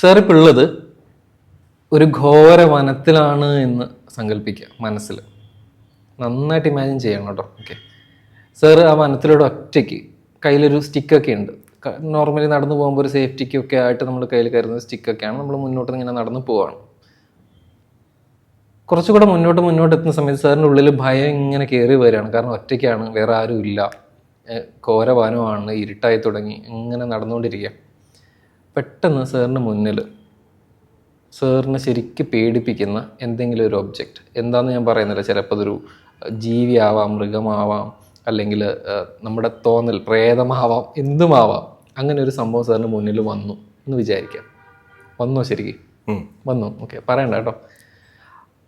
Sir ഇപ്പം ഉള്ളത് ഒരു ഘോര വനത്തിലാണ് എന്ന് സങ്കല്പിക്കുക മനസ്സിൽ. നന്നായിട്ട് ഇമാജിൻ ചെയ്യണം കേട്ടോ. ഓക്കെ സാർ ആ വനത്തിലൂടെ ഒറ്റയ്ക്ക് കയ്യിലൊരു സ്റ്റിക്കൊക്കെ ഉണ്ട്. നോർമലി നടന്നു പോകുമ്പോൾ ഒരു സേഫ്റ്റിക്കൊക്കെ ആയിട്ട് നമ്മൾ കയ്യിൽ കരുതുന്ന സ്റ്റിക്കൊക്കെയാണ് നമ്മൾ മുന്നോട്ട് ഇങ്ങനെ നടന്നു പോവാണ്. കുറച്ചുകൂടെ മുന്നോട്ട് മുന്നോട്ട് എത്തുന്ന സമയത്ത് സാറിന്റെ ഉള്ളിൽ ഭയം ഇങ്ങനെ കയറി വരികയാണ്. കാരണം ഒറ്റയ്ക്കാണ് വേറെ ആരും ഇല്ല ഘോരവാനമാണ് ഇരുട്ടായി തുടങ്ങി ഇങ്ങനെ നടന്നുകൊണ്ടിരിക്കുക. പെട്ടെന്ന് സാറിന് മുന്നിൽ സാറിനെ ശരിക്ക് പേടിപ്പിക്കുന്ന എന്തെങ്കിലും ഒരു ഒബ്ജക്റ്റ് എന്താണെന്ന് ഞാൻ പറയുന്നില്ല. ചിലപ്പോൾ അതൊരു ജീവിയാവാം മൃഗമാവാം അല്ലെങ്കിൽ നമ്മുടെ തോന്നൽ പ്രേതമാവാം എന്തുമാവാം. അങ്ങനെ ഒരു സംഭവം സാറിന് മുന്നിൽ വന്നു എന്ന് വിചാരിക്കാം. വന്നോ ശരിക്ക്. വന്നു? ഓക്കെ പറയണ്ട കേട്ടോ.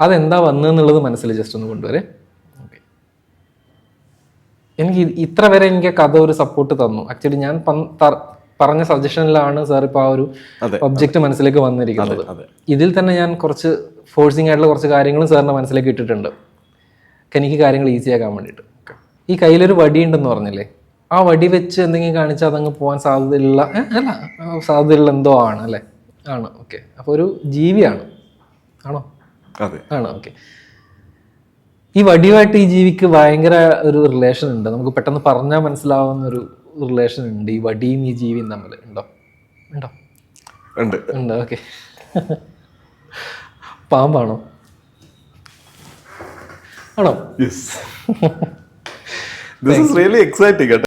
അതെന്താ വന്നതെന്നുള്ളത് മനസ്സിൽ ജസ്റ്റ് ഒന്ന് കൊണ്ടുവരെ. എനിക്ക് ഇത് ഇത്ര വരെ എനിക്ക് കഥ ഒരു സപ്പോർട്ട് തന്നു. ആക്ച്വലി ഞാൻ പറഞ്ഞ സജഷനിലാണ് സാർ ഇപ്പോൾ ആ ഒരു ഒബ്ജക്റ്റ് മനസ്സിലേക്ക് വന്നിരിക്കുന്നത്. ഇതിൽ തന്നെ ഞാൻ കുറച്ച് ഫോഴ്സിങ് ആയിട്ടുള്ള കുറച്ച് കാര്യങ്ങളും സാറിന്റെ മനസ്സിലേക്ക് ഇട്ടിട്ടുണ്ട്. എനിക്ക് കാര്യങ്ങൾ ഈസി ആക്കാൻ വേണ്ടിയിട്ട്. ഈ കയ്യിലൊരു വടി ഉണ്ടെന്ന് പറഞ്ഞില്ലേ? ആ വടി വെച്ച് എന്തെങ്കിലും കാണിച്ചാൽ അതങ്ങ് പോകാൻ സാധ്യതയുള്ള അല്ല സാധ്യതയുള്ള എന്തോ ആണ് അല്ലേ? ആണ് ഓക്കെ. അപ്പോൾ ഒരു ജീവിയാണ്. ആണോ? അതെ. ആണ് ഓക്കെ. ഈ വടിയുമായിട്ട് ഈ ജീവിക്ക് ഭയങ്കര ഒരു റിലേഷൻ ഉണ്ട്. നമുക്ക് പെട്ടെന്ന് പറഞ്ഞാൽ മനസ്സിലാവുന്ന ഒരു റിലേഷൻ ഉണ്ട്. ഈ വടിയും ഈ ജീവിയും തമ്മിൽ. ഉണ്ടോ? ഉണ്ടോ? ഉണ്ട്. ഉണ്ട്. ഓക്കെ. പാമ്പാണോ? ആണോ? Yes this is really exciting